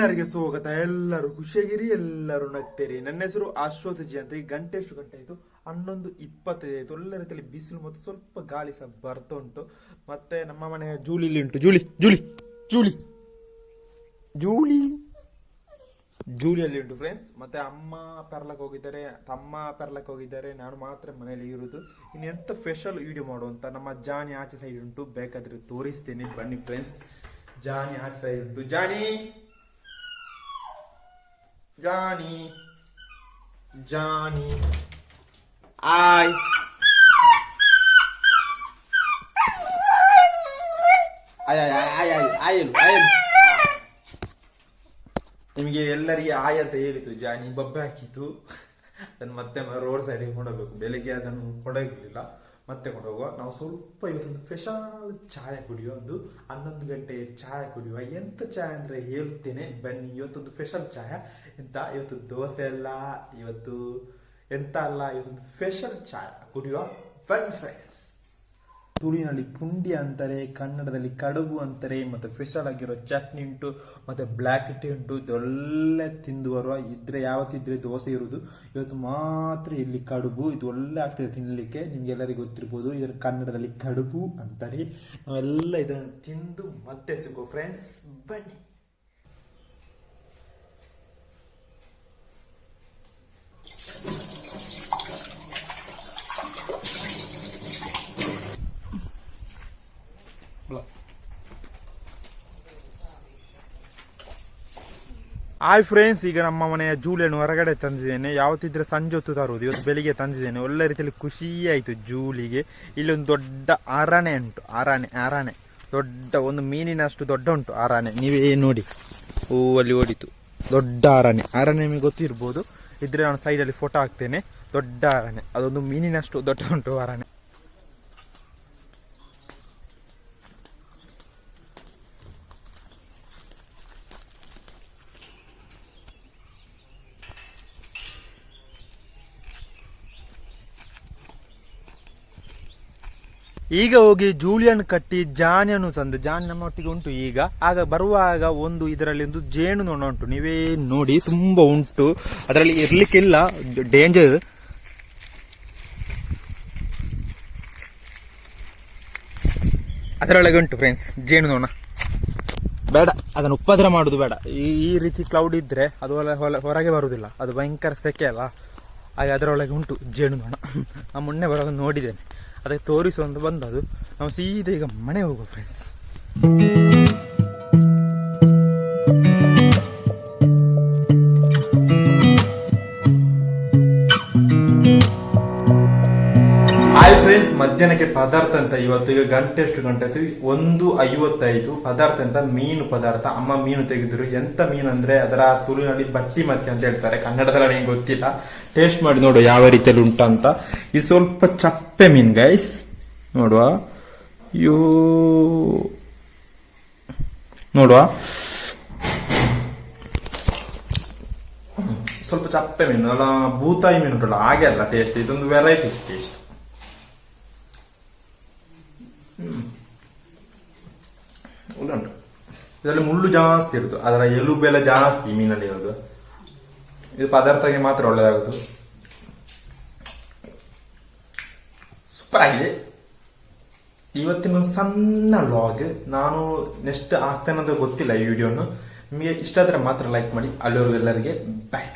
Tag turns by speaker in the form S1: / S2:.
S1: ಎಲ್ಲರಿಗೆ ಸ್ವಾಗತ. ಎಲ್ಲರೂ ಖುಷಿಯಾಗಿರಿ, ಎಲ್ಲರೂ ನಗ್ತೇರಿ. ನನ್ನ ಹೆಸರು ಅಶ್ವಥ್ ಜಿ ಅಂತ ಈ ಗಂಟೆ ಎಷ್ಟು ಗಂಟೆ ಆಯಿತು? ಹನ್ನೊಂದು ಇಪ್ಪತ್ತೈದು ಆಯಿತು. ಒಳ್ಳೆ ರೀತಿಯಲ್ಲಿ ಬಿಸಿಲು ಮತ್ತು ಸ್ವಲ್ಪ ಗಾಳಿ ಸಹ ಬರ್ತಾ ಉಂಟು. ಮತ್ತೆ ನಮ್ಮ ಮನೆಯ ಜೂಲಿಲಿ ಉಂಟು. Julie Julie Julie. ಜೂಲಿ. ಜೂಲಿಯಲ್ಲಿ ಉಂಟು ಫ್ರೆಂಡ್ಸ್ ಮತ್ತೆ ಅಮ್ಮ ಪೆರ್ಲಕ್ಕೆ ಹೋಗಿದ್ದಾರೆ. ತಮ್ಮ ಪೆರ್ಲಕ್ಕೆ ಹೋಗಿದ್ದಾರೆ. ನಾನು ಮಾತ್ರ ಮನೆಯಲ್ಲಿ ಇರೋದು. ಇನ್ನು ಎಂತ ಸ್ಪೆಷಲ್ ವಿಡಿಯೋ ಮಾಡುವಂತ ನಮ್ಮ ಜಾನಿ ಆಚೆ ಸೈಡ್ ಉಂಟು. ಬೇಕಾದ್ರೆ ತೋರಿಸ್ತೇನೆ. ಬನ್ನಿ ಫ್ರೆಂಡ್ಸ್ ಜಾನಿ ಆಚೆ ಸೈಡ್ ಉಂಟು. ಜಾನಿ! ಜಾನಿ ಜಾನಿ ಆಯ್ ಆಯ್ ಆಯ್ ಆಯ್ ಆಯ್ ಆಯಲು ಆಯಲು ನಿಮಗೆ ಎಲ್ಲರಿಗೆ ಆಯ್ ಅಂತ ಹೇಳಿತು ಜಾನಿ ಬಬ್ಬೆ ಹಾಕಿತು ಅದನ್ನು ಮತ್ತೆ ರೋಡ್ ಸೈಡಿಗೆ ಕೊಂಡೋಗ್ಬೇಕು. ಬೆಳಿಗ್ಗೆ ಅದನ್ನು ಕೊಂಡೋಗಿರ್ಲಿಲ್ಲ, ಮತ್ತೆ ಕೊಂಡೋಗುವ. ನಾವು ಸ್ವಲ್ಪ ಇವತ್ತೊಂದು ಸ್ಪೆಷಲ್ ಚಾಯ ಕುಡಿಯುವ, ಒಂದು ಹನ್ನೊಂದು ಗಂಟೆ ಚಾಯ ಕುಡಿಯುವ. ಎಂತ ಚಾಯ ಅಂದ್ರೆ ಹೇಳ್ತೇನೆ, ಬನ್ನಿ, ಇವತ್ತೊಂದು ಸ್ಪೆಷಲ್ ಚಾಯ. ಎಂತ? ಇವತ್ತು ದೋಸೆ ಅಲ್ಲ, ಇವತ್ತು ಎಂತ ಅಲ್ಲ? ಇವತ್ತೊಂದು ಸ್ಪೆಷಲ್ ಚಾಯ ಕುಡಿಯುವ. ಬನ್ ಫ್ರೆಂಡ್ಸ್ ತುಳಿನಲ್ಲಿ ಪುಂಡಿ ಅಂತಾರೆ, ಕನ್ನಡದಲ್ಲಿ ಕಡುಬು ಅಂತಾರೆ, ಮತ್ತೆ ಸ್ಪೆಷಲ್ ಆಗಿರೋ ಚಟ್ನಿ ಉಂಟು, ಮತ್ತೆ ಬ್ಲ್ಯಾಕ್ ಟೀ ಉಂಟು, ಇದೊಳ್ಳೆ ತಿಂದು ಬರುವ, ಇದ್ರೆ ಯಾವತ್ತಿದ್ರೆ ದೋಸೆ ಇರುವುದು, ಇವತ್ತು ಮಾತ್ರ ಇಲ್ಲಿ ಕಡುಬು, ಇದು ಒಳ್ಳೆ ಆಗ್ತದೆ ತಿನ್ನಲಿಕ್ಕೆ, ನಿಮ್ಗೆಲ್ಲರಿಗೂ ಗೊತ್ತಿರ್ಬೋದು, ಇದರ ಕನ್ನಡದಲ್ಲಿ ಕಡುಬು ಅಂತಾರೆ. ನಾವೆಲ್ಲ ಇದನ್ನು ತಿಂದು ಮತ್ತೆ ಸಿಗೋ ಫ್ರೆಂಡ್ಸ್ ಬನ್ನಿ. ಹಾಯ್ ಫ್ರೆಂಡ್ಸ್ ಈಗ ನಮ್ಮ ಮನೆಯ ಜೂಲಿಯನ್ನು ಹೊರಗಡೆ ತಂದಿದ್ದೇನೆ. ಯಾವತ್ತಿದ್ರೆ ಸಂಜೆ ಹೊತ್ತು ತರುವುದು. ಇವತ್ತು ಬೆಳಿಗ್ಗೆ ತಂದಿದ್ದೇನೆ. ಒಳ್ಳೆ ರೀತಿಯಲ್ಲಿ ಖುಷಿ ಆಯಿತು ಜೂಲಿಗೆ. ಇಲ್ಲಿ ಒಂದು ದೊಡ್ಡ ಅರಣೆ ಉಂಟು. ಅರಣೆ ಅರಣೆ ದೊಡ್ಡ ಒಂದು ಮೀನಿನಷ್ಟು ದೊಡ್ಡ ಉಂಟು ಅರಣೆ ನೀವೇ ನೋಡಿ. ಹೂವಲ್ಲಿ ಓಡಿತು. ದೊಡ್ಡ ಅರಣೆ ಅರಣೆ ನಿಮಗೆ ಗೊತ್ತಿರ್ಬೋದು. ಇದ್ರೆ ನಾನು ಸೈಡಲ್ಲಿ ಫೋಟೋ ಹಾಕ್ತೇನೆ. ದೊಡ್ಡ ಅರಣೆ ಅದೊಂದು ಮೀನಿನಷ್ಟು ದೊಡ್ಡ ಉಂಟು ಅರಣೆ ಈಗ ಹೋಗಿ ಜೂಲಿಯನ್ ಕಟ್ಟಿ ಜಾನಿಯನ್ನು ತಂದು, ಜಾನ್ ನಮ್ಮ ಒಟ್ಟಿಗೆ ಉಂಟು ಈಗ. ಆಗ ಬರುವಾಗ ಒಂದು ಇದರಲ್ಲಿ ಒಂದು ಜೇನು ನೋಣ ಉಂಟು. ನೀವೇ ನೋಡಿ, ತುಂಬಾ ಉಂಟು. ಅದರಲ್ಲಿ ಇರ್ಲಿಕ್ಕಿಲ್ಲ. ಡೇಂಜರ್. ಅದರೊಳಗೆ ಉಂಟು ಫ್ರೆಂಡ್ಸ್ ಜೇನು ನೋಣ. ಬೇಡ, ಅದನ್ನು ಉಪದ್ರ ಮಾಡುದು ಬೇಡ. ಈ ರೀತಿ ಕ್ಲೌಡ್ ಇದ್ರೆ ಅದು ಹೊರಗೆ ಬರುವುದಿಲ್ಲ ಅದು ಭಯಂಕರ ಸೆಕೆ ಅಲ್ಲ. ಹಾಗೆ ಅದರೊಳಗೆ ಉಂಟು ಜೇನು ನೋಣ. ಆ ಮೊನ್ನೆ ಬರೋದು ನೋಡಿದ್ದೇನೆ. ಅದಕ್ಕೆ ತೋರಿಸುವಂತ ಬಂದದು ನಾವು ಸೀದಾ ಈಗ ಮನೆ ಹೋಗುವ ಫ್ರೆಂಡ್ಸ್ ಮಧ್ಯಾಹ್ನಕ್ಕೆ ಪದಾರ್ಥ ಅಂತ ಇವತ್ತು ಈಗ ಗಂಟೆ ಎಷ್ಟು ಗಂಟೆ ಆಯ್ತು? ಒಂದು ಐವತ್ತೈದು. ಪದಾರ್ಥ ಅಂತ ಮೀನು ಪದಾರ್ಥ. ಅಮ್ಮ ಮೀನು ತೆಗೆದ್ರು. ಎಂತ ಮೀನು ಅಂದ್ರೆ ಅದರ ತುಳುನಲ್ಲಿ ಬಟ್ಟಿ ಮತ್ತೆ ಅಂತ ಹೇಳ್ತಾರೆ. ಕನ್ನಡದಲ್ಲಿ ನನಗೆ ಗೊತ್ತಿಲ್ಲ. ಟೇಸ್ಟ್ ಮಾಡಿ ನೋಡು ಯಾವ ರೀತಿಯಲ್ಲಿ ಉಂಟಂತ ಇದು ಸ್ವಲ್ಪ ಚಪ್ಪೆ ಮೀನು ಗೈಸ್ ನೋಡುವ. ಯೋ. ನೋಡುವ. ಸ್ವಲ್ಪ ಚಪ್ಪೆ ಮೀನು. ಅಲ್ಲ, ಭೂತಾಯಿ ಮೀನು ಉಂಟಲ್ಲ, ಹಾಗೆ ಅಲ್ಲ ಟೇಸ್ಟ್ ಇದೊಂದು ವೆರೈಟಿ ಟೇಸ್ಟ್ ಉಂಟು. ಇದರಲ್ಲಿ ಮುಳ್ಳು ಜಾಸ್ತಿ ಇರುತ್ತೆ ಅದರ ಎಲುಬೆಲ್ಲ ಜಾಸ್ತಿ ಮೀನಲ್ಲಿ ಇರೋದು. ಇದು ಪದಾರ್ಥಕ್ಕೆ ಮಾತ್ರ ಒಳ್ಳೆಯದಾಗುದು ಸೂಪರ್ ಆಗಿದೆ. ಇವತ್ತಿನ ಒಂದು ಸಣ್ಣ ಲಾಗ್ ನಾನು ನೆಕ್ಸ್ಟ್ ಹಾಕ್ತೇನೆ ಅಂತ ಗೊತ್ತಿಲ್ಲ ಈ ವಿಡಿಯೋನು ನಿಮಗೆ ಇಷ್ಟ ಆದರೆ ಮಾತ್ರ ಲೈಕ್ ಮಾಡಿ. ಅಲ್ಲಿವರೆಗೂ ಎಲ್ಲರಿಗೆ ಬಾಯ್